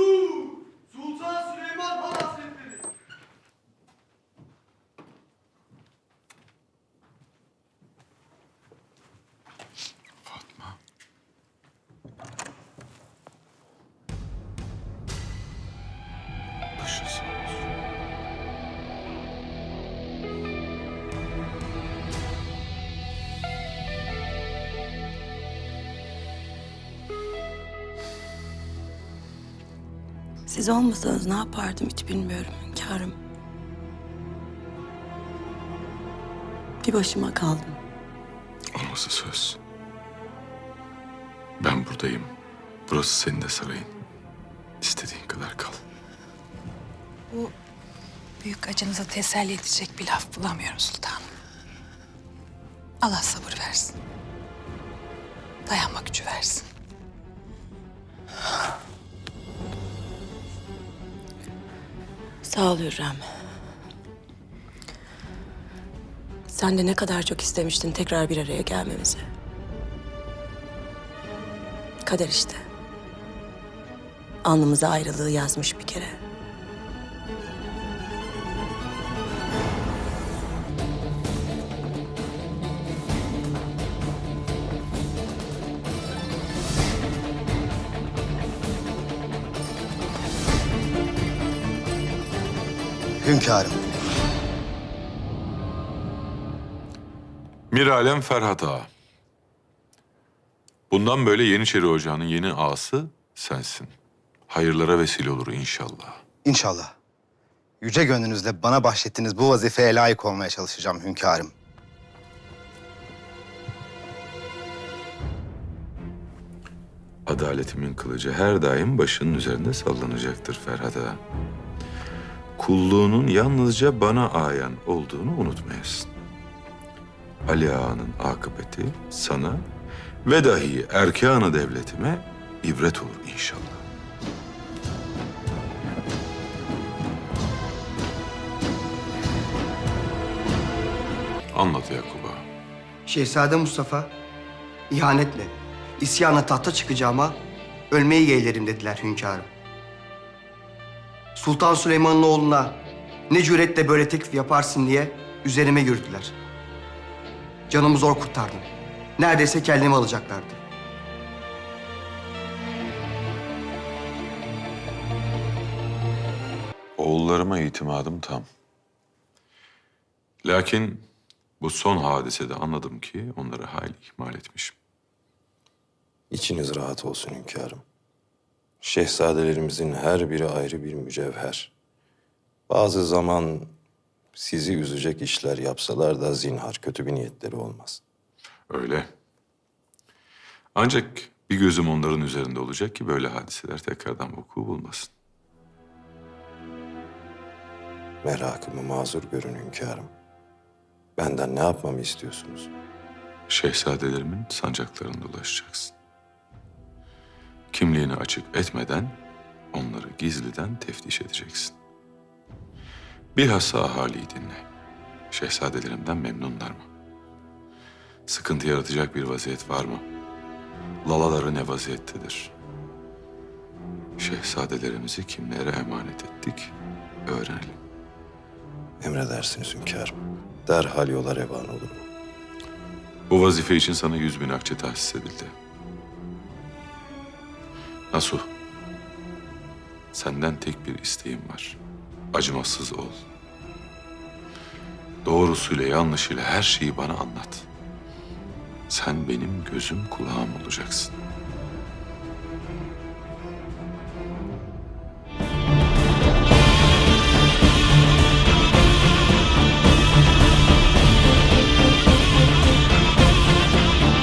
Sultan Süleyman Han Hazretleri. Fatma. Başı Siz olmasanız ne yapardım hiç bilmiyorum hünkârım. Bir başıma kaldım. Olması söz. Ben buradayım. Burası senin de sarayın. İstediğin kadar kal. Bu büyük acınıza teselli edecek bir laf bulamıyorum sultanım. Allah sabır versin. Dayanma gücü versin. Sağ ol Hürrem. Sen de ne kadar çok istemiştin tekrar bir araya gelmemizi. Kader işte. Alnımıza ayrılığı yazmış bir kere. Hünkârım. Miralem Ferhat Ağa. Bundan böyle Yeniçeri Ocağı'nın yeni ağası sensin. Hayırlara vesile olur inşallah. İnşallah. Yüce gönlünüzle bana bahşettiğiniz bu vazifeye layık olmaya çalışacağım hünkârım. Adaletimin kılıcı her daim başının üzerinde sallanacaktır Ferhat Ağa. Kulluğunun yalnızca bana ayan olduğunu unutmayasın. Ali Ağa'nın akıbeti sana ve dahi erkanı devletime ibret olur inşallah. Anlat Yakup'a. Şehzade Mustafa ihanetle isyana tahta çıkacağıma ölmeyi yeğlerim dediler hünkârım. Sultan Süleyman'ın oğluna ne cüretle böyle teklif yaparsın diye üzerime yürüdüler. Canımı zor kurtardım. Neredeyse kellemi alacaklardı. Oğullarıma itimadım tam. Lakin bu son hadisede anladım ki onları hayli ihmal etmişim. İçiniz rahat olsun hünkârım. Şehzadelerimizin her biri ayrı bir mücevher. Bazı zaman sizi üzecek işler yapsalar da zinhar kötü bir niyetleri olmaz. Öyle. Ancak bir gözüm onların üzerinde olacak ki böyle hadiseler tekrardan vuku bulmasın. Merakımı mazur görün hünkârım. Benden ne yapmamı istiyorsunuz? Şehzadelerimin sancaklarında dolaşacaksın. Kimliğini açık etmeden onları gizliden teftiş edeceksin. Bilhassa ahaliyi dinle. Şehzadelerimden memnunlar mı? Sıkıntı yaratacak bir vaziyet var mı? Lalaları ne vaziyettedir? Şehzadelerimizi kimlere emanet ettik öğrenelim. Emredersiniz hünkârım. Derhal yola revan olurum. Bu vazife için sana yüz bin akçe tahsis edildi. Nasuh, senden tek bir isteğim var. Acımasız ol. Doğrusuyla yanlışıyla her şeyi bana anlat. Sen benim gözüm kulağım olacaksın.